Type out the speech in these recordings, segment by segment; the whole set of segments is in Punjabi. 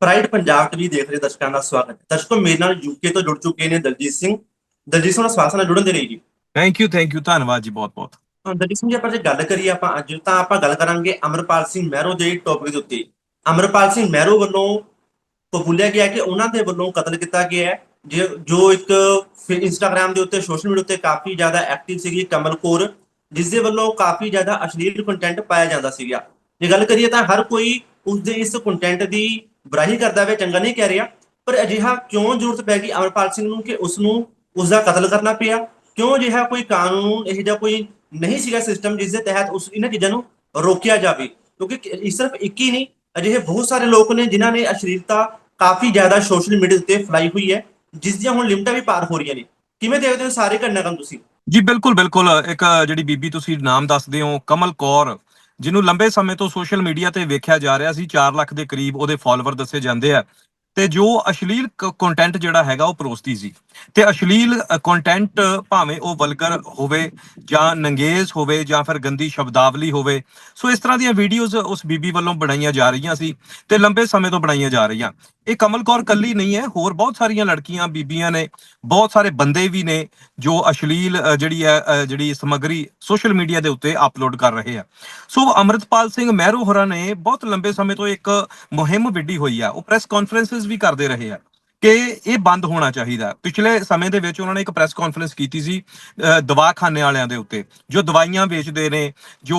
ਪ੍ਰਾਈਡ ਪੰਜਾਬ ਟੀਵੀ ਦੇਖ ਰਹੇ ਦਰਸ਼ਕਾਂ ਦਾ ਸਵਾਗਤ ਹੈ। ਦਰਸ਼ਕੋ ਮੇਰੇ ਨਾਲ ਯੂਕੇ ਤੋਂ ਜੁੜ ਚੁੱਕੇ ਨੇ ਦਲਜੀਤ ਸਿੰਘ। ਦਲਜੀਤ ਸਿੰਘ ਸਵਾਗਤ ਨਾਲ ਜੁੜਨ ਦੇ ਲਈ ਜੀ। ਥੈਂਕ ਯੂ ਥੈਂਕ ਯੂ ਧੰਨਵਾਦ ਜੀ ਬਹੁਤ ਬਹੁਤ। ਦਲਜੀਤ ਸਿੰਘ ਜੀ ਆਪਾਂ ਜੇ ਗੱਲ ਕਰੀਏ ਆਪਾਂ ਅੱਜ ਤਾਂ ਆਪਾਂ ਗੱਲ ਕਰਾਂਗੇ ਅਮਰਪਾਲ ਸਿੰਘ ਮਹਿਰੋ ਦੇ ਟੌਪਿਕ ਦੇ ਉੱਤੇ। ਅਮਰਪਾਲ ਸਿੰਘ ਮਹਿਰੋ ਵੱਲੋਂ ਕਬੂਲਿਆ ਗਿਆ ਕਿ ਉਹਨਾਂ ਦੇ ਵੱਲੋਂ ਕਤਲ ਕੀਤਾ ਗਿਆ ਹੈ। ਜੇ- ਜੋ ਇੱਕ ਇੰਸਟਾਗ੍ਰam ਦੇ ਉੱਤੇ ਸੋਸ਼ਲ ਮੀਡੀਆ ਉੱਤੇ ਕਾਫੀ ਜ਼ਿਆਦਾ ਐਕਟਿਵ ਸੀਗੀ ਕਮਲ ਕੌਰ ਜਿਸ ਦੇ ਵੱਲੋਂ ਕਾਫੀ ਜ਼ਿਆਦਾ ਅਸ਼ਲੀਲ ਕੰਟੈਂਟ ਪਾਇਆ ਜਾਂਦਾ ਸੀਗਾ। ਜੇ ਗੱਲ ਕਰੀਏ ਤਾਂ ਹਰ ਕੋਈ ਉਸ ਦੇ ਇਸ ਕੰਟੈਂਟ ਦੀ ਬੁਰਾਈ ਕਰਦਾ ਵੇ, ਚੰਗਾ ਨਹੀਂ ਕਹਿ ਰਿਹਾ। ਪਰ ਅਜਿਹਾ ਕਿਉਂ ਜ਼ਰੂਰਤ ਪੈ ਗਈ? ਅਮਰਪਾਲ ਸਿੰਘ ਨੂੰ ਕਿ ਉਸ ਨੂੰ ਉਸ ਦਾ ਕਤਲ ਕਰਨਾ ਪਿਆ। ਕਿਉਂ ਅਜਿਹਾ ਕੋਈ ਕਾਨੂੰਨ, ਇਹ ਜਿਹਾ ਕੋਈ ਨਹੀਂ ਸੀਗਾ ਸਿਸਟਮ ਜਿਸ ਦੇ ਤਹਿਤ ਉਸ ਇਹਨਾਂ ਚੀਜ਼ਾਂ ਨੂੰ ਰੋਕਿਆ ਜਾਵੇ? ਕਿਉਂਕਿ ਸਿਰਫ ਇੱਕ ਹੀ ਨਹੀਂ, ਅਜਿਹੇ ਬਹੁਤ ਸਾਰੇ ਲੋਕ ਨੇ ਜਿਨ੍ਹਾਂ ਨੇ ਅਸ਼ਲੀਲਤਾ ਕਾਫੀ ਜ਼ਿਆਦਾ ਸੋਸ਼ਲ ਮੀਡੀਆ ਉੱਤੇ ਫੈਲਾਈ ਹੋਈ ਹੈ, ਜਿਸ ਦੀਆਂ ਹੁਣ ਲਿਮਟਾਂ ਵੀ ਪਾਰ ਹੋ ਰਹੀਆਂ ਨੇ। ਕਿਵੇਂ ਦੇਖਦੇ ਹੋ ਸਾਰੇ ਘਟਨਾਕ੍ਰਮ ਤੁਸੀਂ? ਜੀ, ਬਿਲਕੁਲ ਬਿਲਕੁਲ। ਇੱਕ ਜਿਹੜੀ ਬੀਬੀ ਤੁਸੀਂ ਨਾਮ ਦੱਸਦੇ ਹੋ, ਕਮਲ ਕੌਰ। ਜਿਹਨੂੰ ਲੰਬੇ ਸਮੇਂ ਤੋਂ ਸੋਸ਼ਲ ਮੀਡੀਆ ਤੇ ਵੇਖਿਆ ਜਾ ਰਿਹਾ ਸੀ 4 ਲੱਖ ਦੇ ਕਰੀਬ ਉਹਦੇ ਫਾਲੋਅਰ ਦੱਸੇ ਜਾਂਦੇ ਆ। ਤੇ ਜੋ ਅਸ਼ਲੀਲ ਕੰਟੈਂਟ ਜਿਹੜਾ ਹੈਗਾ ਉਹ ਪਰੋਸਦੀ ਸੀ। ਤੇ ਅਸ਼ਲੀਲ ਕੰਟੈਂਟ ਭਾਵੇਂ ਉਹ ਵਲਗਰ ਹੋਵੇ ਜਾਂ ਨੰਗੇਜ਼ ਹੋਵੇ ਜਾਂ ਫਿਰ ਗੰਦੀ ਸ਼ਬਦਾਵਲੀ ਹੋਵੇ। ਸੋ ਇਸ ਤਰ੍ਹਾਂ ਦੀਆਂ ਵੀਡੀਓਜ਼ ਉਸ ਬੀਬੀ ਵੱਲੋਂ ਬਣਾਈਆਂ ਜਾ ਰਹੀਆਂ ਸੀ ਤੇ ਲੰਬੇ ਸਮੇਂ ਤੋਂ ਬਣਾਈਆਂ ਜਾ ਰਹੀਆਂ। ਇਹ ਕਮਲ ਕੌਰ ਕੱਲੀ ਨਹੀਂ ਹੈ, ਹੋਰ ਬਹੁਤ ਸਾਰੀਆਂ ਲੜਕੀਆਂ ਬੀਬੀਆਂ ਨੇ, ਬਹੁਤ ਸਾਰੇ ਬੰਦੇ ਵੀ ਨੇ ਜੋ ਅਸ਼ਲੀਲ ਜਿਹੜੀ ਹੈ ਜਿਹੜੀ ਸਮੱਗਰੀ ਸੋਸ਼ਲ ਮੀਡੀਆ ਦੇ ਉੱਤੇ ਅਪਲੋਡ ਕਰ ਰਹੇ ਆ। ਸੋ ਅਮਰਿਤਪਾਲ ਸਿੰਘ ਮਹਿਰੂ ਹੋਰਾਂ ਨੇ ਬਹੁਤ ਲੰਬੇ ਸਮੇਂ ਤੋਂ ਇੱਕ ਮੁਹਿੰਮ ਵਿੱਢੀ ਹੋਈ ਆ। ਉਹ ਪ੍ਰੈਸ ਕਾਨਫਰੰਸਸ ਵੀ ਕਰਦੇ ਰਹੇ ਆ ਕਿ ਇਹ ਬੰਦ ਹੋਣਾ ਚਾਹੀਦਾ। ਪਿਛਲੇ ਸਮੇਂ ਦੇ ਵਿੱਚ ਉਹਨਾਂ ਨੇ ਇੱਕ ਪ੍ਰੈਸ ਕਾਨਫਰੰਸ ਕੀਤੀ ਸੀ ਦਵਾਖਾਨੇ ਵਾਲਿਆਂ ਦੇ ਉੱਤੇ ਜੋ ਦਵਾਈਆਂ ਵੇਚਦੇ ਨੇ ਜੋ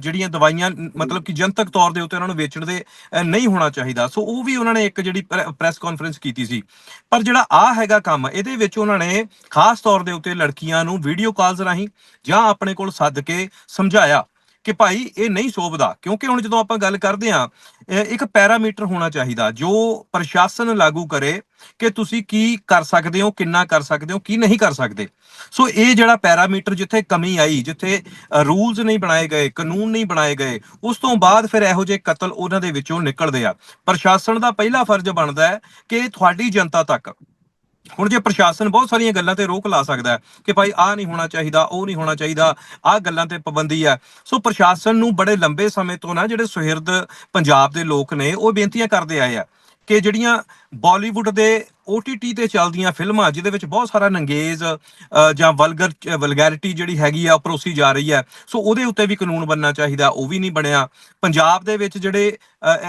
ਜਿਹੜੀਆਂ ਦਵਾਈਆਂ ਮਤਲਬ ਕਿ ਜਨਤਕ ਤੌਰ ਦੇ ਉੱਤੇ ਉਹਨਾਂ ਨੂੰ ਵੇਚਣ ਦੇ ਅ, ਨਹੀਂ ਹੋਣਾ ਚਾਹੀਦਾ। ਸੋ ਉਹ ਵੀ ਉਹਨਾਂ ਨੇ ਇੱਕ ਜਿਹੜੀ ਪ੍ਰੈਸ ਕਾਨਫਰੰਸ ਕੀਤੀ ਸੀ। ਪਰ ਜਿਹੜਾ ਆ ਹੈਗਾ ਕੰਮ ਇਹਦੇ ਵਿੱਚ ਉਹਨਾਂ ਨੇ ਖਾਸ ਤੌਰ ਦੇ ਉੱਤੇ ਲੜਕੀਆਂ ਨੂੰ ਵੀਡੀਓ ਕਾਲਸ ਰਾਹੀਂ ਜਾਂ ਆਪਣੇ ਕੋਲ ਸੱਦ ਕੇ ਸਮਝਾਇਆ। ਕਿ ਭਾਈ ਇਹ ਨਹੀਂ ਸੋਭਦਾ, ਕਿਉਂਕਿ ਹੁਣ ਜਦੋਂ ਆਪਾਂ ਗੱਲ ਕਰਦੇ ਆ ਇੱਕ ਪੈਰਾਮੀਟਰ ਹੋਣਾ ਚਾਹੀਦਾ, ਜੋ ਪ੍ਰਸ਼ਾਸਨ ਲਾਗੂ ਕਰੇ ਕਿ ਤੁਸੀਂ ਕੀ ਕਰ ਸਕਦੇ ਹੋ, ਕਿੰਨਾ ਕਰ ਸਕਦੇ ਹੋ, ਕੀ ਨਹੀਂ ਕਰ ਸਕਦੇ। ਸੋ ਇਹ ਜਿਹੜਾ ਪੈਰਾਮੀਟਰ ਜਿੱਥੇ ਕਮੀ ਆਈ, ਜਿੱਥੇ ਰੂਲਸ ਨਹੀਂ ਬਣਾਏ ਗਏ, ਕਾਨੂੰਨ ਨਹੀਂ ਬਣਾਏ ਗਏ, ਉਸ ਤੋਂ ਬਾਅਦ ਫਿਰ ਇਹੋ ਜਿਹੇ ਕਤਲ ਉਹਨਾਂ ਦੇ ਵਿੱਚੋਂ ਨਿਕਲਦੇ ਆ। ਪ੍ਰਸ਼ਾਸਨ ਦਾ ਪਹਿਲਾ ਫਰਜ਼ ਬਣਦਾ ਹੈ ਕਿ ਤੁਹਾਡੀ ਜਨਤਾ ਤੱਕ ਹੁਣ ਜੇ ਪ੍ਰਸ਼ਾਸਨ ਬਹੁਤ ਸਾਰੀਆਂ ਗੱਲਾਂ ਤੇ ਰੋਕ ਲਾ ਸਕਦਾ ਹੈ ਕਿ ਭਾਈ ਆਹ ਨਹੀਂ ਹੋਣਾ ਚਾਹੀਦਾ, ਉਹ ਨਹੀਂ ਹੋਣਾ ਚਾਹੀਦਾ, ਆਹ ਗੱਲਾਂ ਤੇ ਪਾਬੰਦੀ ਹੈ। ਸੋ ਪ੍ਰਸ਼ਾਸਨ ਨੂੰ ਬੜੇ ਲੰਬੇ ਸਮੇਂ ਤੋਂ ਨਾ ਜਿਹੜੇ ਸੁਹਿਰਦ ਪੰਜਾਬ ਦੇ ਲੋਕ ਨੇ, ਉਹ ਬੇਨਤੀਆਂ ਕਰਦੇ ਆਏ ਆ। ਕਿ ਜਿਹੜੀਆਂ ਬਾਲੀਵੁੱਡ ਦੇ OTT ਤੇ ਚੱਲਦੀਆਂ ਫਿਲਮਾਂ, ਜਿਹਦੇ ਵਿੱਚ ਬਹੁਤ ਸਾਰਾ ਨੰਗੇਜ਼ ਜਾਂ ਵਲਗਰ ਵਲਗੈਰਿਟੀ ਜਿਹੜੀ ਹੈਗੀ ਆ, ਉਹ ਪਰੋਸੀ ਜਾ ਰਹੀ ਹੈ। ਸੋ ਉਹਦੇ ਉੱਤੇ ਵੀ ਕਾਨੂੰਨ ਬਣਨਾ ਚਾਹੀਦਾ, ਉਹ ਵੀ ਨਹੀਂ ਬਣਿਆ। ਪੰਜਾਬ ਦੇ ਵਿੱਚ ਜਿਹੜੇ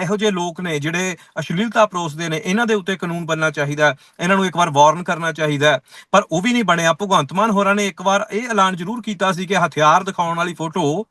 ਇਹੋ ਜਿਹੇ ਲੋਕ ਨੇ, ਜਿਹੜੇ ਅਸ਼ਲੀਲਤਾ ਪਰੋਸਦੇ ਨੇ, ਇਹਨਾਂ ਦੇ ਉੱਤੇ ਕਾਨੂੰਨ ਬਣਨਾ ਚਾਹੀਦਾ ਇਹਨਾਂ ਨੂੰ ਇੱਕ ਵਾਰ ਵਾਰਨ ਕਰਨਾ ਚਾਹੀਦਾ ਪਰ ਉਹ ਵੀ ਨਹੀਂ ਬਣਿਆ। ਭਗਵੰਤ ਮਾਨ ਹੋਰਾਂ ਨੇ ਇੱਕ ਵਾਰ ਇਹ ਐਲਾਨ ਜ਼ਰੂਰ ਕੀਤਾ ਸੀ ਕਿ ਹਥਿਆਰ ਦਿਖਾਉਣ ਵਾਲੀ ਫੋਟੋ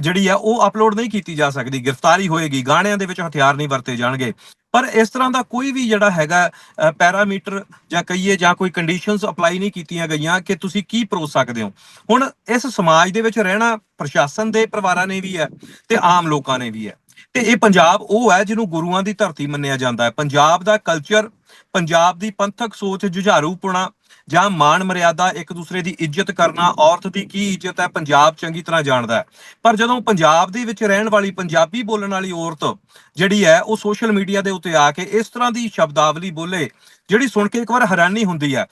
ਜਿਹੜੀ ਆ ਉਹ ਅਪਲੋਡ ਨਹੀਂ ਕੀਤੀ ਜਾ ਸਕਦੀ। ਗ੍ਰਿਫਤਾਰੀ ਹੋਏਗੀ। ਗਾਣਿਆਂ ਦੇ ਵਿੱਚ ਹਥਿਆਰ ਨਹੀਂ ਵਰਤੇ ਜਾਣਗੇ। ਪਰ ਇਸ ਤਰ੍ਹਾਂ ਦਾ ਕੋਈ ਵੀ ਜਿਹੜਾ ਹੈਗਾ ਪੈਰਾਮੀਟਰ ਜਾਂ ਕਹੀਏ ਜਾਂ ਕੋਈ ਕੰਡੀਸ਼ਨਸ ਅਪਲਾਈ ਨਹੀਂ ਕੀਤੀਆਂ ਗਈਆਂ ਕਿ ਤੁਸੀਂ ਕੀ ਪਰੋਸ ਸਕਦੇ ਹੋ। ਹੁਣ ਇਸ ਸਮਾਜ ਦੇ ਵਿੱਚ ਰਹਿਣਾ ਪ੍ਰਸ਼ਾਸਨ ਦੇ ਪਰਿਵਾਰਾਂ ਨੇ ਵੀ ਹੈ ਤੇ ਆਮ ਲੋਕਾਂ ਨੇ ਵੀ ਹੈ। ਤੇ ਇਹ ਪੰਜਾਬ ਉਹ ਹੈ ਜਿਹਨੂੰ ਗੁਰੂਆਂ ਦੀ ਧਰਤੀ ਮੰਨਿਆ ਜਾਂਦਾ ਹੈ। ਪੰਜਾਬ ਦਾ ਕਲਚਰ ਪੰਜਾਬ ਦੀ ਪੰਥਕ ਸੋਚ ਜੁਝਾਰੂਪੁਣਾ ਜਾਂ ਮਾਣ ਮਰਿਆਦਾ ਇੱਕ ਦੂਸਰੇ ਦੀ ਇੱਜ਼ਤ ਕਰਨਾ ਔਰਤ ਦੀ ਕੀ ਇੱਜ਼ਤ ਹੈ ਪੰਜਾਬ ਚੰਗੀ ਤਰ੍ਹਾਂ ਜਾਣਦਾ ਹੈ। ਪਰ ਜਦੋਂ ਪੰਜਾਬ ਦੇ ਵਿੱਚ ਰਹਿਣ ਵਾਲੀ ਪੰਜਾਬੀ ਬੋਲਣ ਵਾਲੀ ਔਰਤ ਜਿਹੜੀ ਹੈ ਉਹ ਸੋਸ਼ਲ ਮੀਡੀਆ ਦੇ ਉੱਤੇ ਆ ਕੇ ਇਸ ਤਰ੍ਹਾਂ ਦੀ ਸ਼ਬਦਾਵਲੀ ਬੋਲੇ ਜਿਹੜੀ ਸੁਣ ਕੇ ਇੱਕ ਵਾਰ ਹੈਰਾਨੀ ਹੁੰਦੀ ਹੈ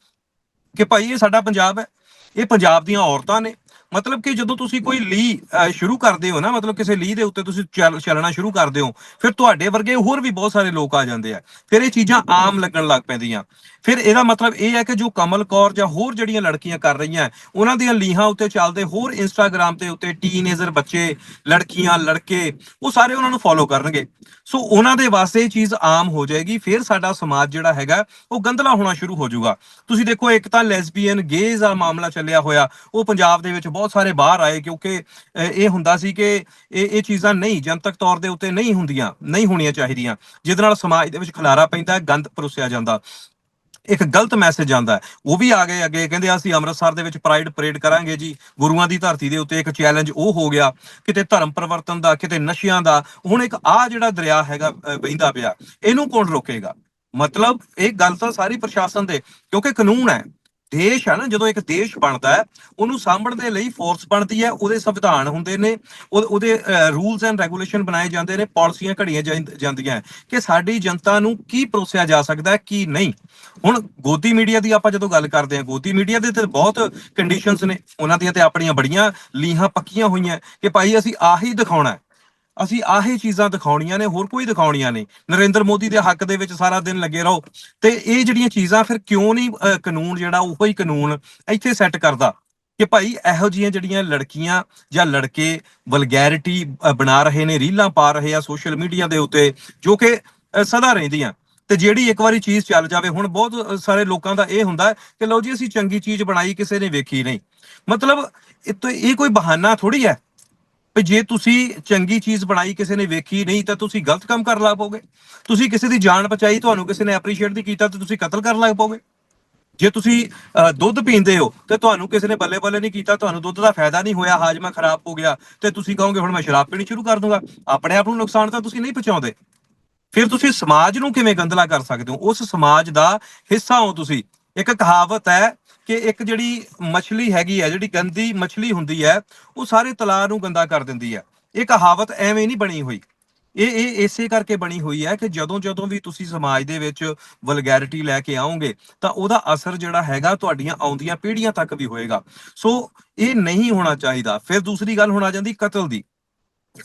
ਕਿ ਭਾਈ ਇਹ ਸਾਡਾ ਪੰਜਾਬ ਹੈ ਇਹ ਪੰਜਾਬ ਦੀਆਂ ਔਰਤਾਂ ਨੇ। ਮਤਲਬ ਕਿ ਜਦੋਂ ਤੁਸੀਂ ਕੋਈ ਲੀ ਅਹ, ਸ਼ੁਰੂ ਕਰਦੇ ਹੋ ਨਾ ਮਤਲਬ ਕਿਸੇ ਲੀ ਦੇ ਉੱਤੇ ਤੁਸੀਂ ਚੱਲ- ਚੱਲਣਾ ਸ਼ੁਰੂ ਕਰਦੇ ਹੋ ਫਿਰ ਤੁਹਾਡੇ ਵਰਗੇ ਹੋਰ ਵੀ ਬਹੁਤ ਸਾਰੇ ਲੋਕ ਆ ਜਾਂਦੇ ਆ। ਫਿਰ ਇਹ ਚੀਜ਼ਾਂ ਆਮ ਲੱਗਣ ਲੱਗ ਪੈਂਦੀਆਂ। ਫਿਰ ਇਹਦਾ ਮਤਲਬ ਇਹ ਹੈ ਕਿ ਜੋ ਕਮਲ ਕੌਰ ਜਾਂ ਹੋਰ ਜਿਹੜੀਆਂ ਲੜਕੀਆਂ ਕਰ ਰਹੀਆਂ, ਉਹਨਾਂ ਦੀਆਂ ਲੀਹਾਂ ਉੱਤੇ ਚੱਲਦੇ ਹੋਰ ਇੰਸਟਾਗ੍ਰam ਤੇ ਉੱਤੇ ਟੀਨੇਜਰ ਬੱਚੇ, ਲੜਕੀਆਂ, ਲੜਕੇ, ਉਹ ਸਾਰੇ ਉਹਨਾਂ ਨੂੰ ਫੋਲੋ ਕਰਨਗੇ। ਸੋ ਉਹਨਾਂ ਦੇ ਵਾਸਤੇ ਇਹ ਚੀਜ਼ ਆਮ ਹੋ ਜਾਏਗੀ, ਫਿਰ ਸਾਡਾ ਸਮਾਜ ਜਿਹੜਾ ਹੈਗਾ, ਉਹ ਗੰਦਲਾ ਹੋਣਾ ਸ਼ੁਰੂ ਹੋ ਜਾਊਗਾ। ਤੁਸੀਂ ਦੇਖੋ, ਇੱਕ ਤਾਂ ਲੈਸਬੀਅਨ ਗੇਜ਼ ਦਾ ਮਾਮਲਾ ਚੱਲਿਆ ਹੋਇਆ, ਉਹ ਪੰਜਾਬ ਦੇ ਵਿੱਚ ਬਹੁਤ ਸਾਰੇ ਬਾਹਰ ਆਏ, ਕਿਉਂਕਿ ਇਹ ਹੁੰਦਾ ਸੀ ਕਿ ਇਹ ਇਹ ਚੀਜ਼ਾਂ ਨਹੀਂ, ਜਨਤਕ ਤੌਰ ਦੇ ਉੱਤੇ ਨਹੀਂ ਹੁੰਦੀਆਂ, ਨਹੀਂ ਹੋਣੀਆਂ ਚਾਹੀਦੀਆਂ। ਜਿਹਦੇ ਨਾਲ ਸਮਾਜ ਦੇ ਵਿੱਚ ਖਲਾਰਾ ਪੈਂਦਾ ਗੰਦ ਪਰੋਸਿਆ ਜਾਂਦਾ। ਇੱਕ ਗਲਤ ਮੈਸੇਜ ਆਂਦਾ ਉਹ ਵੀ ਆ ਗਏ ਅੱਗੇ ਕਹਿੰਦੇ ਅਸੀਂ ਅੰਮ੍ਰਿਤਸਰ ਦੇ ਵਿੱਚ ਪ੍ਰਾਈਡ ਪਰੇਡ ਕਰਾਂਗੇ ਜੀ। ਗੁਰੂਆਂ ਦੀ ਧਰਤੀ ਦੇ ਉੱਤੇ ਇੱਕ ਚੈਲੰਜ ਉਹ ਹੋ ਗਿਆ। ਕਿਤੇ ਧਰਮ ਪਰਿਵਰਤਨ ਦਾ ਕਿਤੇ ਨਸ਼ਿਆਂ ਦਾ। ਹੁਣ ਇੱਕ ਆ ਜਿਹੜਾ ਦਰਿਆ ਹੈਗਾ ਅਹ, ਵਹਿੰਦਾ ਪਿਆ ਇਹਨੂੰ ਕੌਣ ਰੋਕੇਗਾ? ਮਤਲਬ ਇਹ ਗੱਲ ਤਾਂ ਸਾਰੀ ਪ੍ਰਸ਼ਾਸਨ ਦੇ ਕਿਉਂਕਿ ਕਾਨੂੰਨ ਹੈ। ਦੇਸ਼ ਹੈ ਨਾ, ਜਦੋਂ ਇੱਕ ਦੇਸ਼ ਬਣਦਾ ਹੈ, ਉਹਨੂੰ ਸਾਂਭਣ ਦੇ ਲਈ ਫੋਰਸ ਬਣਦੀ ਹੈ, ਉਹਦੇ ਸੰਵਿਧਾਨ ਹੁੰਦੇ ਨੇ, ਉਹ- ਉਹਦੇ ਰੂਲਸ ਐਂਡ ਰੈਗੂਲੇਸ਼ਨ ਬਣਾਏ ਜਾਂਦੇ ਨੇ, ਪਾਲਿਸੀਆਂ ਘੜੀਆਂ ਜਾਂ- ਜਾਂਦੀਆਂ ਕਿ ਸਾਡੀ ਜਨਤਾ ਨੂੰ ਕੀ ਪਰੋਸਿਆ ਜਾ ਸਕਦਾ ਹੈ, ਕੀ ਨਹੀਂ। ਹੁਣ ਗੋਦੀ ਮੀਡੀਆ ਦੀ ਆਪਾਂ ਜਦੋਂ ਗੱਲ ਕਰਦੇ ਹਾਂ, ਗੋਦੀ ਮੀਡੀਆ ਦੇ ਤੇ ਬਹੁਤ ਕੰਡੀਸ਼ਨਸ ਨੇ, ਉਹਨਾਂ ਦੀਆਂ ਤੇ ਆਪਣੀਆਂ ਬੜੀਆਂ ਲੀਹਾਂ ਪੱਕੀਆਂ ਹੋਈਆਂ ਕਿ ਭਾਈ ਅਸੀਂ ਆਹੀ ਦਿਖਾਉਣਾ ਹੈ। ਅਸੀਂ ਆਹੇ ਚੀਜ਼ਾਂ ਦਿਖਾਉਣੀਆਂ ਨੇ, ਹੋਰ ਕੋਈ ਦਿਖਾਉਣੀਆਂ ਨੇ ਨਰਿੰਦਰ ਮੋਦੀ ਦੇ ਹੱਕ ਦੇ ਵਿੱਚ ਸਾਰਾ ਦਿਨ ਲੱਗੇ ਰਹੋ। ਤੇ ਇਹ ਜਿਹੜੀਆਂ ਚੀਜ਼ਾਂ ਫਿਰ ਕਿਉਂ ਨਹੀਂ ਕਾਨੂੰਨ ਜਿਹੜਾ ਉਹੋ ਹੀ ਕਾਨੂੰਨ ਇੱਥੇ ਸੈੱਟ ਕਰਦਾ ਕਿ ਭਾਈ ਇਹੋ ਜੀਆਂ ਜਿਹੜੀਆਂ ਲੜਕੀਆਂ ਜਾਂ ਲੜਕੇ ਵਲਗੈਰਿਟੀ ਬਣਾ ਰਹੇ ਨੇ, ਰੀਲਾਂ ਪਾ ਰਹੇ ਆ ਸੋਸ਼ਲ ਮੀਡੀਆ ਦੇ ਉੱਤੇ, ਜੋ ਕਿ ਸਦਾ ਰਹਿੰਦੀਆਂ। ਤੇ ਜਿਹੜੀ ਇੱਕ ਵਾਰੀ ਚੀਜ਼ ਚੱਲ ਜਾਵੇ, ਹੁਣ ਬਹੁਤ ਸਾਰੇ ਲੋਕਾਂ ਦਾ ਇਹ ਹੁੰਦਾ ਕਿ ਲਓ ਜੀ ਅਸੀਂ ਚੰਗੀ ਚੀਜ਼ ਬਣਾਈ, ਕਿਸੇ ਨੇ ਵੇਖੀ ਨਹੀਂ। ਮਤਲਬ ਇਹ ਇਹ ਕੋਈ ਬਹਾਨਾ ਥੋੜੀ ਹੈ? ਵੀ ਜੇ ਤੁਸੀਂ ਚੰਗੀ ਚੀਜ਼ ਬਣਾਈ ਕਿਸੇ ਨੇ ਵੇਖੀ ਨਹੀਂ, ਤਾਂ ਤੁਸੀਂ ਗਲਤ ਕੰਮ ਕਰਨ ਲੱਗ ਪਓਗੇ। ਤੁਸੀਂ ਕਿਸੇ ਦੀ ਜਾਨ ਬਚਾਈ, ਤੁਹਾਨੂੰ ਕਿਸੇ ਨੇ ਐਪਰੀਸ਼ੀਏਟ ਨਹੀਂ ਕੀਤਾ, ਤਾਂ ਤੁਸੀਂ ਕਤਲ ਕਰਨ ਲੱਗ ਪਓਗੇ। ਜੇ ਤੁਸੀਂ ਦੁੱਧ ਪੀਂਦੇ ਹੋ, ਤੇ ਤੁਹਾਨੂੰ ਕਿਸੇ ਨੇ ਬੱਲੇ ਬੱਲੇ ਨਹੀਂ ਕੀਤਾ, ਤੁਹਾਨੂੰ ਦੁੱਧ ਦਾ ਫਾਇਦਾ ਨਹੀਂ ਹੋਇਆ, ਹਾਜਮਾ ਖਰਾਬ ਹੋ ਗਿਆ, ਤੇ ਤੁਸੀਂ ਕਹੋਗੇ, ਹੁਣ ਮੈਂ ਸ਼ਰਾਬ ਪੀਣੀ ਸ਼ੁਰੂ ਕਰ ਦੂੰਗਾ। ਆਪਣੇ ਆਪ ਨੂੰ ਨੁਕਸਾਨ ਤਾਂ ਤੁਸੀਂ ਨਹੀਂ ਪਹੁੰਚਾਉਂਦੇ। ਫਿਰ ਤੁਸੀਂ ਸਮਾਜ ਨੂੰ ਕਿਵੇਂ ਗੰਦਲਾ ਕਰ ਸਕਦੇ ਹੋ? ਉਸ ਸਮਾਜ ਦਾ ਹਿੱਸਾ ਹੋ ਤੁਸੀਂ। ਇੱਕ ਕਹਾਵਤ ਹੈ ਕਿ ਇੱਕ ਜਿਹੜੀ ਮੱਛਲੀ ਹੈਗੀ ਹੈ, ਜਿਹੜੀ ਗੰਦੀ ਮੱਛਲੀ ਹੁੰਦੀ ਹੈ, ਉਹ ਸਾਰੇ ਤਲਾਅ ਨੂੰ ਗੰਦਾ ਕਰ ਦਿੰਦੀ ਹੈ। ਇਹ ਕਹਾਵਤ ਐਵੇਂ ਨਹੀਂ ਬਣੀ ਹੋਈ। ਇਹ ਇਹ ਇਸੇ ਕਰਕੇ ਬਣੀ ਹੋਈ ਹੈ ਕਿ ਜਦੋਂ ਜਦੋਂ ਵੀ ਤੁਸੀਂ ਸਮਾਜ ਦੇ ਵਿੱਚ ਵਲਗੈਰਿਟੀ ਲੈ ਕੇ ਆਓਗੇ, ਤਾਂ ਉਹਦਾ ਅਸਰ ਜਿਹੜਾ ਹੈਗਾ ਤੁਹਾਡੀਆਂ ਆਉਂਦੀਆਂ ਪੀੜ੍ਹੀਆਂ ਤੱਕ ਵੀ ਹੋਏਗਾ। ਸੋ ਇਹ ਨਹੀਂ ਹੋਣਾ ਚਾਹੀਦਾ। ਫਿਰ ਦੂਸਰੀ ਗੱਲ ਹੁਣ ਆ ਜਾਂਦੀ ਕਤਲ ਦੀ।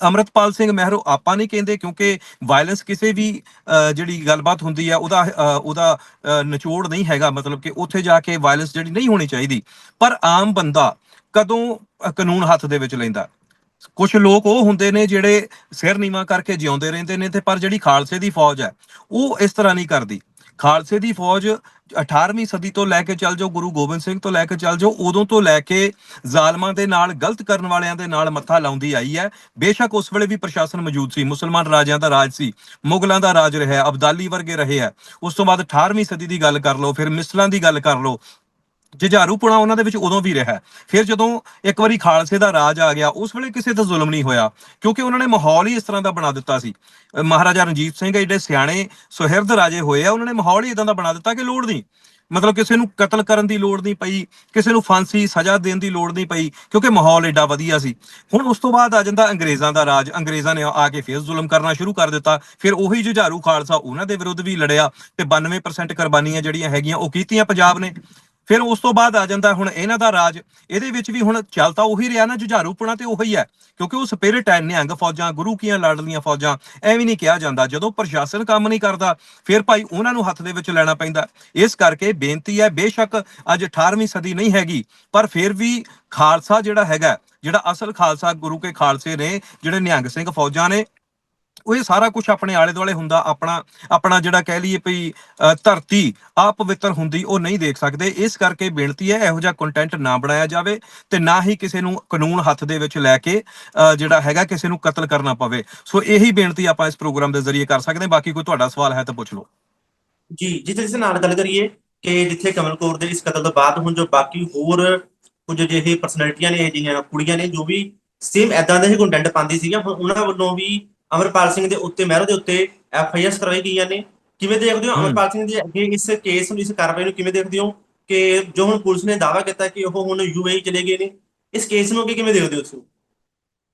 ਅਮਰਤਪਾਲ ਸਿੰਘ ਮਹਿਰੋ ਆਪਾਂ ਨਹੀਂ ਕਹਿੰਦੇ ਕਿਉਂਕਿ ਵਾਇਲੈਂਸ ਕਿਸੇ ਵੀ ਅਹ, ਜਿਹੜੀ ਗੱਲਬਾਤ ਹੁੰਦੀ ਹੈ ਉਹਦਾ ਉਹਦਾ ਨਿਚੋੜ ਨਹੀਂ ਹੈਗਾ। ਮਤਲਬ ਕਿ ਉੱਥੇ ਜਾ ਕੇ ਵਾਇਲੈਂਸ ਜਿਹੜੀ ਨਹੀਂ ਹੋਣੀ ਚਾਹੀਦੀ। ਪਰ ਆਮ ਬੰਦਾ ਕਦੋਂ ਕਾਨੂੰਨ ਹੱਥ ਦੇ ਵਿੱਚ ਲੈਂਦਾ? ਕੁਝ ਲੋਕ ਉਹ ਹੁੰਦੇ ਨੇ ਜਿਹੜੇ ਸਿਰ ਨੀਵਾ ਕਰਕੇ ਜਿਉਂਦੇ ਰਹਿੰਦੇ ਨੇ ਤੇ ਪਰ ਜਿਹੜੀ ਖਾਲਸੇ ਦੀ ਫੌਜ ਹੈ ਉਹ ਇਸ ਤਰ੍ਹਾਂ ਨਹੀਂ ਕਰਦੀ। ਖਾਲਸੇ ਦੀ ਫੌਜ 18ਵੀਂ ਸਦੀ ਤੋਂ ਲੈ ਕੇ ਚੱਲ ਜਾਓ, ਗੁਰੂ ਗੋਬਿੰਦ ਸਿੰਘ ਤੋਂ ਲੈ ਕੇ ਚੱਲ ਜਾਓ, ਉਦੋਂ ਤੋਂ ਲੈ ਕੇ ਜ਼ਾਲਮਾਂ ਦੇ ਨਾਲ, ਗਲਤ ਕਰਨ ਵਾਲਿਆਂ ਦੇ ਨਾਲ ਮੱਥਾ ਲਾਉਂਦੀ ਆਈ ਹੈ। ਬੇਸ਼ੱਕ ਉਸ ਵੇਲੇ ਵੀ ਪ੍ਰਸ਼ਾਸਨ ਮੌਜੂਦ ਸੀ। ਮੁਸਲਮਾਨ ਰਾਜਿਆਂ ਦਾ ਰਾਜ ਸੀ, ਮੁਗਲਾਂ ਦਾ ਰਾਜ ਰਿਹਾ ਅਬਦਾਲੀ ਵਰਗੇ ਰਹੇ ਹੈ। ਉਸ ਤੋਂ ਬਾਅਦ 18ਵੀਂ ਸਦੀ ਦੀ ਗੱਲ ਕਰ ਲਓ, ਫਿਰ ਮਿਸਲਾਂ ਦੀ ਗੱਲ ਕਰ ਲਓ ਜੁਝਾਰੂਪੁਣਾ ਉਹਨਾਂ ਦੇ ਵਿੱਚ ਉਦੋਂ ਵੀ ਰਿਹਾ। ਫਿਰ ਜਦੋਂ ਇੱਕ ਵਾਰੀ ਖਾਲਸੇ ਦਾ ਰਾਜ ਆ ਗਿਆ, ਉਸ ਵੇਲੇ ਕਿਸੇ ਤੇ ਜ਼ੁਲਮ ਨਹੀਂ ਹੋਇਆ, ਕਿਉਂਕਿ ਉਹਨਾਂ ਨੇ ਮਾਹੌਲ ਹੀ ਇਸ ਤਰ੍ਹਾਂ ਦਾ ਬਣਾ ਦਿੱਤਾ ਸੀ। ਮਹਾਰਾਜਾ ਰਣਜੀਤ ਸਿੰਘ ਜਿਹੜੇ ਸਿਆਣੇ, ਸੁਹਿਰਦ ਰਾਜੇ ਹੋਏ ਆ, ਉਹਨਾਂ ਨੇ ਮਾਹੌਲ ਹੀ ਇਦਾਂ ਦਾ ਬਣਾ ਦਿੱਤਾ ਕਿ ਲੋੜ ਨਹੀਂ। ਮਤਲਬ ਕਿਸੇ ਨੂੰ ਕਤਲ ਕਰਨ ਦੀ ਲੋੜ ਨਹੀਂ ਪਈ, ਕਿਸੇ ਨੂੰ ਫਾਂਸੀ, ਸਜ਼ਾ ਦੇਣ ਦੀ ਲੋੜ ਨਹੀਂ ਪਈ, ਕਿਉਂਕਿ ਮਾਹੌਲ ਏਡਾ ਵਧੀਆ ਸੀ। ਹੁਣ ਉਸ ਤੋਂ ਬਾਅਦ ਆ ਜਾਂਦਾ ਅੰਗਰੇਜ਼ਾਂ ਦਾ ਰਾਜ। ਅੰਗਰੇਜ਼ਾਂ ਨੇ ਆ ਕੇ ਫਿਰ ਜ਼ੁਲਮ ਕਰਨਾ ਸ਼ੁਰੂ ਕਰ ਦਿੱਤਾ। ਫਿਰ ਉਹੀ ਜੁਝਾਰੂ ਖਾਲਸਾ ਉਹਨਾਂ ਦੇ ਵਿਰੁੱਧ ਵੀ ਲੜਿਆ ਤੇ 92% ਕੁਰਬਾਨੀਆਂ ਜਿਹੜੀਆਂ ਹੈਗੀਆਂ ਉਹ ਕੀਤੀਆਂ ਪੰਜਾਬ ਨੇ। ਫਿਰ ਉਸ ਤੋਂ ਬਾਅਦ ਆ ਜਾਂਦਾ ਹੁਣ ਇਹਨਾਂ ਦਾ ਰਾਜ। ਇਹਦੇ ਵਿੱਚ ਵੀ ਹੁਣ ਚੱਲ ਤਾਂ ਉਹੀ ਰਿਹਾ ਨਾ ਜੁਝਾਰੂਪੁਣਾ ਤੇ ਉਹੀ ਹੈ। ਕਿਉਂਕਿ ਉਹ ਸਪਿਰਿਟ ਹੈ ਨਿਹੰਗ ਫੌਜਾਂ, ਗੁਰੂ ਕੀਆਂ ਲਾਡਲੀਆਂ ਫੌਜਾਂ, ਐਵੇਂ ਨਹੀਂ ਕਿਹਾ ਜਾਂਦਾ। ਜਦੋਂ ਪ੍ਰਸ਼ਾਸਨ ਕੰਮ ਨਹੀਂ ਕਰਦਾ, ਫਿਰ ਭਾਈ ਉਹਨਾਂ ਨੂੰ ਹੱਥ ਦੇ ਵਿੱਚ ਲੈਣਾ ਪੈਂਦਾ। ਇਸ ਕਰਕੇ ਬੇਨਤੀ ਹੈ, ਬੇਸ਼ੱਕ ਅੱਜ 18ਵੀਂ ਸਦੀ ਨਹੀਂ ਹੈਗੀ, ਪਰ ਫਿਰ ਵੀ ਖਾਲਸਾ ਜਿਹੜਾ ਹੈਗਾ, ਜਿਹੜਾ ਅਸਲ ਖਾਲਸਾ ਗੁਰੂ ਕੇ ਖਾਲਸੇ ਨੇ, ਜਿਹੜੇ ਨਿਹੰਗ ਸਿੰਘ ਫੌਜਾਂ ਨੇ ਉਹ ਇਹ ਸਾਰਾ ਕੁਝ ਆਪਣੇ ਆਲੇ ਦੁਆਲੇ ਹੁੰਦਾ, ਆਪਣਾ ਆਪਣਾ ਜਿਹੜਾ ਕਹਿ ਲਈਏ ਭਈ ਧਰਤੀ ਆ ਪਵਿੱਤਰ ਹੁੰਦੀ, ਉਹ ਨਹੀਂ ਦੇਖ ਸਕਦੇ। ਇਸ ਕਰਕੇ ਬੇਨਤੀ ਹੈ, ਇਹੋ ਜਿਹਾ ਕੰਟੈਂਟ ਨਾ ਬਣਾਇਆ ਜਾਵੇ ਤੇ ਨਾ ਹੀ ਕਿਸੇ ਨੂੰ ਕਾਨੂੰਨ ਹੱਥ ਦੇ ਵਿੱਚ ਲੈ ਕੇ ਜਿਹੜਾ ਹੈਗਾ, ਕਿਸੇ ਨੂੰ ਕਤਲ ਕਰਨਾ ਪਵੇ। ਸੋ ਇਹੀ ਬੇਨਤੀ ਆਪਾਂ ਇਸ ਪ੍ਰੋਗਰਾਮ ਦੇ ਜ਼ਰੀਏ ਕਰ ਸਕਦੇ ਹਾਂ। ਬਾਕੀ ਕੋਈ ਤੁਹਾਡਾ ਸਵਾਲ ਹੈ ਤਾਂ ਪੁੱਛ ਲਓ। ਜੀ ਜਿੱਥੇ ਜਿਸ ਨਾਲ ਗੱਲ ਕਰੀਏ ਕਿ ਜਿੱਥੇ ਕਮਲ ਕੌਰ ਦੇ ਇਸ ਕਤਲ ਤੋਂ ਬਾਅਦ ਹੁਣ ਜੋ ਬਾਕੀ ਹੋਰ ਕੁਝ ਜਿਹੇ ਪਰਸਨੈਲਿਟੀਆਂ ਨੇ ਜਿਹੜੀਆਂ ਕੁੜੀਆਂ ਨੇ, ਜੋ ਵੀ ਸੇਮ ਐਦਾਂ ਦੇ ਹੀ ਕੰਟੈਂਟ ਪਾਉਂਦੀ ਸੀਗੀਆਂ ਉਹਨਾਂ ਵੱਲੋਂ ਵੀ ਅਮਰਪਾਲ ਸਿੰਘ ਦੇ ਉੱਤੇ ਮਹਿਰੋ ਦੇ ਉੱਤੇ ਐਫ ਆਈ ਆਰ ਕਰਵਾਈ ਗਈਆਂ ਨੇ ਕਿਵੇਂ ਦੇਖਦੇ ਹੋ। ਅਮਰਪਾਲ ਸਿੰਘ ਦੀ ਅੱਗੇ ਇਸ ਕੇਸ ਨੂੰ ਇਸ ਕਾਰਵਾਈ ਨੂੰ ਕਿਵੇਂ ਦੇਖਦੇ ਹੋ? ਕਿ ਜੋ ਹੁਣ ਪੁਲਿਸ ਨੇ ਦਾਅਵਾ ਕੀਤਾ ਕਿ ਉਹ ਹੁਣ ਯੂਏਈ ਚਲੇ ਗਏ ਨੇ ਇਸ ਕੇਸ ਨੂੰ ਅੱਗੇ ਕਿਵੇਂ ਦੇਖਦੇ ਹੋ ਤੁਸੀਂ?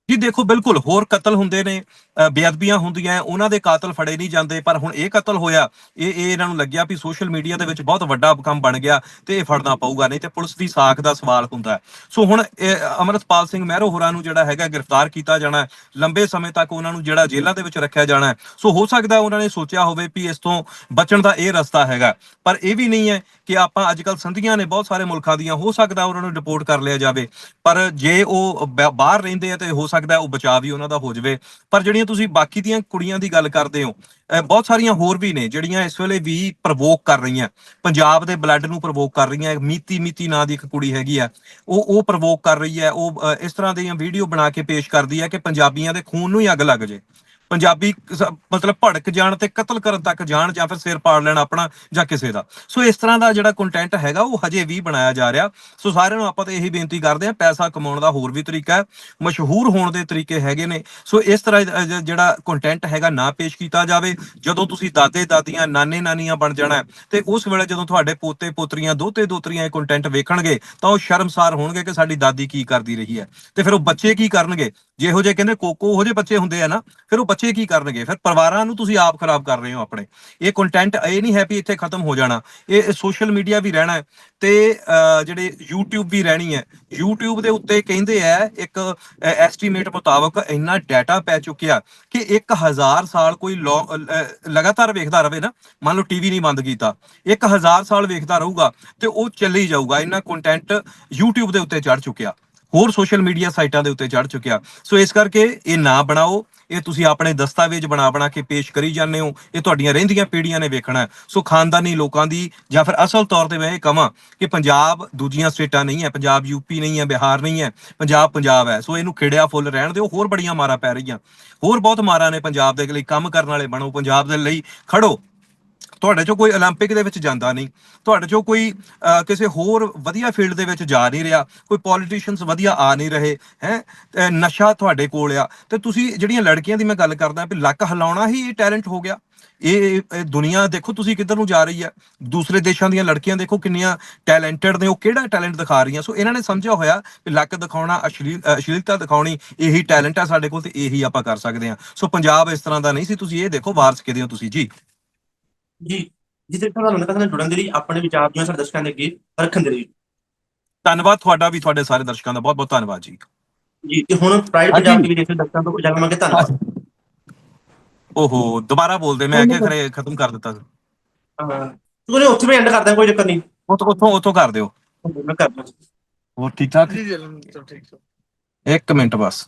ਜੀ ਦੇਖੋ, ਬਿਲਕੁਲ ਹੋਰ ਕਤਲ ਹੁੰਦੇ ਨੇ ਬੇਅਦਬੀਆਂ ਹੁੰਦੀਆਂ, ਉਹਨਾਂ ਦੇ ਕਾਤਲ ਫੜੇ ਨਹੀਂ ਜਾਂਦੇ, ਪਰ ਹੁਣ ਇਹ ਕਤਲ ਹੋਇਆ, ਇਹ ਇਹ ਇਹਨਾਂ ਨੂੰ ਲੱਗਿਆ ਵੀ ਸੋਸ਼ਲ ਮੀਡੀਆ ਦੇ ਵਿੱਚ ਬਹੁਤ ਵੱਡਾ ਕੰਮ ਬਣ ਗਿਆ ਤੇ ਇਹ ਫੜਨਾ ਪਊਗਾ, ਨਹੀਂ ਤੇ ਪੁਲਿਸ ਦੀ ਸਾਖ ਦਾ ਸਵਾਲ ਹੁੰਦਾ। ਸੋ ਹੁਣ, ਇਹ, ਅਮਰਤਪਾਲ ਸਿੰਘ ਮਹਿਰੋ ਹੋਰਾਂ ਨੂੰ ਜਿਹੜਾ ਹੈਗਾ ਗ੍ਰਿਫਤਾਰ ਕੀਤਾ ਜਾਣਾ, ਲੰਬੇ ਸਮੇਂ ਤੱਕ ਉਹਨਾਂ ਨੂੰ ਜਿਹੜਾ ਜੇਲ੍ਹਾਂ ਦੇ ਵਿੱਚ ਰੱਖਿਆ ਜਾਣਾ। ਸੋ ਹੋ ਸਕਦਾ ਉਹਨਾਂ ਨੇ ਸੋਚਿਆ ਹੋਵੇ ਵੀ ਇਸ ਤੋਂ ਬਚਣ ਦਾ ਇਹ ਰਸਤਾ ਹੈਗਾ, ਪਰ ਇਹ ਵੀ ਨਹੀਂ ਹੈ ਕਿ ਆਪਾਂ ਅੱਜਕੱਲ ਸੰਧੀਆਂ ਨੇ ਬਹੁਤ ਸਾਰੇ ਮੁਲਕਾਂ ਦੀਆਂ, ਹੋ ਸਕਦਾ ਉਹਨਾਂ ਨੂੰ ਰਿਪੋਰਟ ਕਰ ਲਿਆ ਜਾਵੇ, ਪਰ ਜੇ ਉਹ ਬ- ਬਾਹਰ ਰਹਿੰਦੇ ਆ ਤੇ ਹੋ ਸਕਦਾ ਉਹ ਬਚਾਅ ਵੀ ਉਹਨਾਂ ਦਾ ਹੋ ਜਾਵੇ। ਪਰ ਜਿਹੜੀਆਂ ਤੁਸੀਂ ਬਾਕੀ ਦੀਆਂ ਕੁੜੀਆਂ ਦੀ ਗੱਲ ਕਰਦੇ ਹੋ ਬਹੁਤ ਸਾਰੀਆਂ ਹੋਰ ਵੀ ਨੇ ਜਿਹੜੀਆਂ ਇਸ ਵੇਲੇ ਵੀ ਪ੍ਰਵੋਕ ਕਰ ਰਹੀਆਂ। ਪੰਜਾਬ ਦੇ ਬਲੱਡ ਨੂੰ ਪ੍ਰਵੋਕ ਕਰ ਰਹੀਆਂ ਮੀਤੀ ਮੀਤੀ ਨਾਂ ਦੀ ਇੱਕ ਕੁੜੀ ਹੈਗੀ ਆ। ਉਹ ਉਹ ਪ੍ਰਵੋਕ ਕਰ ਰਹੀ ਹੈ, ਉਹ ਇਸ ਤਰ੍ਹਾਂ ਦੀਆਂ ਵੀਡੀਓ ਬਣਾ ਕੇ ਪੇਸ਼ ਕਰਦੀ ਹੈ ਕਿ ਪੰਜਾਬੀਆਂ ਦੇ ਖੂਨ ਨੂੰ ਹੀ ਅੱਗ ਲੱਗ ਜੇ। ਪੰਜਾਬੀ ਮਤਲਬ ਭੜਕ ਜਾਣ ਤੇ ਕਤਲ ਕਰਨ ਤੱਕ ਜਾਣ ਜਾਂ ਫਿਰ ਸਿਰ ਪਾੜ ਲੈਣ ਆਪਣਾ ਜਾਂ ਕਿਸੇ ਦਾ। ਸੋ ਇਸ ਤਰ੍ਹਾਂ ਦਾ ਜਿਹੜਾ ਕੰਟੈਂਟ ਹੈਗਾ ਉਹ ਹਜੇ ਵੀ ਬਣਾਇਆ ਜਾ ਰਿਹਾ। ਸੋ ਸਾਰਿਆਂ ਨੂੰ ਆਪਾਂ ਤਾਂ ਇਹੀ ਬੇਨਤੀ ਕਰਦੇ ਆ ਪੈਸਾ ਕਮਾਉਣ ਦਾ ਹੋਰ ਵੀ ਤਰੀਕਾ ਹੈ, ਮਸ਼ਹੂਰ ਹੋਣ ਦੇ ਤਰੀਕੇ ਹੈਗੇ ਨੇ। ਸੋ ਇਸ ਤਰ੍ਹਾਂ ਜਿਹੜਾ ਕੰਟੈਂਟ ਹੈਗਾ ਨਾ ਪੇਸ਼ ਕੀਤਾ ਜਾਵੇ। ਜਦੋਂ ਤੁਸੀਂ ਦਾਦੇ ਦਾਦੀਆਂ ਨਾਨੇ ਨਾਨੀਆਂ ਬਣ ਜਾਣਾ ਤੇ ਉਸ ਵੇਲੇ ਜਦੋਂ ਤੁਹਾਡੇ ਪੋਤੇ, ਪੋਤਰੀਆਂ ਦੋਤੇ ਦੋਤਰੀਆਂ ਇਹ ਕੰਟੈਂਟ ਵੇਖਣਗੇ, ਤਾਂ ਉਹ ਸ਼ਰਮਸਾਰ ਹੋਣਗੇ ਕਿ ਸਾਡੀ ਦਾਦੀ ਕੀ ਕਰਦੀ ਰਹੀ ਹੈ। ਤੇ ਫਿਰ ਉਹ ਬੱਚੇ ਕੀ ਕਰਨਗੇ? ਜਿਹੋ ਜਿਹੇ ਕਹਿੰਦੇ ਕੋਕੋ ਉਹੋ ਜਿਹੇ ਬੱਚੇ ਹੁੰਦੇ ਆ ਨਾ ਫਿਰ ਉਹ ਬੱਚੇ ਕੀ ਕਰਨਗੇ? ਫਿਰ ਪਰਿਵਾਰਾਂ ਨੂੰ ਤੁਸੀਂ ਆਪ ਖਰਾਬ ਕਰ ਰਹੇ ਹੋ ਆਪਣੇ। ਇਹ ਕੰਟੈਂਟ ਇਹ ਨਹੀਂ ਹੈ ਵੀ ਇੱਥੇ ਖਤਮ ਹੋ ਜਾਣਾ। ਇਹ ਸੋਸ਼ਲ ਮੀਡੀਆ ਵੀ ਰਹਿਣਾ ਹੈ ਤੇ ਅਹ, ਜਿਹੜੇ YouTube ਵੀ ਰਹਿਣੀ ਹੈ। YouTube ਦੇ ਉੱਤੇ ਕਹਿੰਦੇ ਆ ਇੱਕ ਐਸਟੀਮੇਟ ਮੁਤਾਬਕ ਇੰਨਾ ਡਾਟਾ ਪੈ ਚੁੱਕਿਆ ਕਿ 1000 ਸਾਲ ਕੋਈ ਲੌ- ਲਗਾਤਾਰ ਵੇਖਦਾ ਰਹੇ ਨਾ ਮੰਨ ਲਓ ਟੀਵੀ ਨਹੀਂ ਬੰਦ ਕੀਤਾ। 1000 ਸਾਲ ਵੇਖਦਾ ਰਹੂਗਾ ਤੇ ਉਹ ਚੱਲੀ ਜਾਊਗਾ। ਇੰਨਾ ਕੰਟੈਂਟ YouTube ਦੇ ਉੱਤੇ ਚੜ ਚੁੱਕਿਆ। ਹੋਰ ਸੋਸ਼ਲ ਮੀਡੀਆ ਸਾਈਟਾਂ ਦੇ ਉੱਤੇ ਚੜ ਚੁੱਕਿਆ। ਸੋ ਇਸ ਕਰਕੇ ਇਹ ਨਾ ਬਣਾਓ, ਇਹ ਤੁਸੀਂ ਆਪਣੇ ਦਸਤਾਵੇਜ਼ ਬਣਾ ਬਣਾ ਕੇ ਪੇਸ਼ ਕਰੀ ਜਾਂਦੇ ਹੋ, ਇਹ ਤੁਹਾਡੀਆਂ ਰਹਿੰਦੀਆਂ ਪੀੜ੍ਹੀਆਂ ਨੇ ਵੇਖਣਾ ਸੋ ਖਾਨਦਾਨੀ ਲੋਕਾਂ ਦੀ ਜਾਂ ਫਿਰ ਅਸਲ ਤੌਰ ਤੇ ਮੈਂ ਇਹ ਕਹਾਂ ਕਿ ਪੰਜਾਬ ਦੂਜੀਆਂ ਸਟੇਟਾਂ ਨਹੀਂ ਹੈ, ਪੰਜਾਬ ਯੂਪੀ ਨਹੀਂ ਹੈ, ਬਿਹਾਰ ਨਹੀਂ ਹੈ, ਪੰਜਾਬ ਪੰਜਾਬ ਹੈ। ਸੋ ਇਹਨੂੰ ਖਿੜਿਆ ਫੁੱਲ ਰਹਿਣ ਦਿਓ, ਹੋਰ ਬੜੀਆਂ ਮਾਰਾਂ ਪੈ ਰਹੀਆਂ। ਹੋਰ ਬਹੁਤ ਮਾਰਾਂ ਨੇ ਪੰਜਾਬ ਦੇ ਲਈ, ਕੰਮ ਕਰਨ ਵਾਲੇ ਬਣੋ, ਪੰਜਾਬ ਦੇ ਲਈ ਖੜੋ। ਤੁਹਾਡੇ ਚੋਂ ਕੋਈ 올림픽 ਦੇ ਵਿੱਚ ਜਾਂਦਾ ਨਹੀਂ ਤੁਹਾਡੇ ਚੋਂ ਕੋਈ ਅਹ, ਕਿਸੇ ਹੋਰ ਵਧੀਆ ਫੀਲਡ ਦੇ ਵਿੱਚ ਜਾ ਨਹੀਂ ਰਿਹਾ ਕੋਈ ਪੋਲੀਟੀਸ਼ੀਅਨਸ ਵਧੀਆ ਆ ਨਹੀਂ ਰਹੇ ਹੈ ਨਸ਼ਾ ਤੁਹਾਡੇ ਕੋਲ ਆ ਤੇ ਤੁਸੀਂ ਜਿਹੜੀਆਂ ਲੜਕੀਆਂ ਦੀ ਮੈਂ ਗੱਲ ਕਰਦਾ ਵੀ ਲੱਕ ਹਿਲਾਉਣਾ ਹੀ ਇਹ ਟੈਲੈਂਟ ਹੋ ਗਿਆ ਇਹ ਇਹ ਦੁਨੀਆ ਦੇਖੋ ਤੁਸੀਂ ਕਿੱਧਰ ਨੂੰ ਜਾ ਰਹੀ ਹੈ ਦੂਸਰੇ ਦੇਸ਼ਾਂ ਦੀਆਂ ਲੜਕੀਆਂ ਦੇਖੋ ਕਿੰਨੀਆਂ ਟੈਲੈਂਟਡ ਨੇ ਉਹ ਕਿਹੜਾ ਟੈਲੈਂਟ ਦਿਖਾ ਰਹੀਆਂ ਸੋ ਇਹਨਾਂ ਨੇ ਸਮਝਿਆ ਹੋਇਆ ਕਿ ਲੱਕ ਦਿਖਾਉਣਾ ਅਸ਼ਲੀਲ ਅ, ਅਸ਼ਲੀਲਤਾ ਦਿਖਾਉਣੀ ਇਹੀ ਟੈਲੈਂਟ ਹੈ ਸਾਡੇ ਕੋਲ ਤੇ ਇਹੀ ਆਪਾਂ ਕਰ ਸਕਦੇ ਹਾਂ ਸੋ ਪੰਜਾਬ ਇਸ ਤਰ੍ਹਾਂ ਦਾ ਨਹੀਂ ਸੀ ਤੁਸੀਂ ਇਹ ਦੇਖੋ ਵਾਰਸ ਕਿਹਦੇ ਹੋ ਤੁਸੀਂ ਜੀ ਜੀ ਜਿੱਥੇ ਤੁਹਾਨੂੰ ਲੱਗਾ ਸਾਨੂੰ ਜੁੜਨ ਦੇ ਲਈ ਆਪਣੇ ਵਿਚਾਰ ਜੋ ਹੈ ਸਾਡੇ ਦਰਸ਼ਕਾਂ ਦੇ ਅੱਗੇ ਰੱਖਣ ਦੇ ਲਈ। ਧੰਨਵਾਦ ਤੁਹਾਡਾ ਵੀ ਤੁਹਾਡੇ ਸਾਰੇ ਦਰਸ਼ਕਾਂ ਦਾ ਬਹੁਤ ਬਹੁਤ ਧੰਨਵਾਦ ਜੀ। ਜੀ ਤੇ ਹੁਣ ਪ੍ਰਾਈਡ। ਪੰਜਾਬ ਟੀਵੀ ਦੇ ਦਰਸ਼ਕਾਂ ਤੋਂ ਇਜਾਜ਼ਤ ਮੰਗੇ ਧੰਨਵਾਦ। ਓਹੋ ਦੁਬਾਰਾ ਬੋਲਦੇ ਮੈਂ ਕਿ ਖਰੇ ਖਤਮ ਕਰ ਦਿੱਤਾ। ਹਾਂ ਤੁਸੀਂ ਉੱਥੇ ਵੀ ਐਂਡ ਕਰਦੇ ਕੋਈ ਚੱਕਰ ਨਹੀਂ। ਉੱਥੋਂ ਉੱਥੋਂ ਉੱਥੋਂ ਕਰ ਦਿਓ। ਮੈਂ ਕਰਦਾ। ਹੋਰ ਠੀਕ ਠਾਕ ਜੀ ਠੀਕ ਹੈ ਇੱਕ ਮਿੰਟ ਬਸ।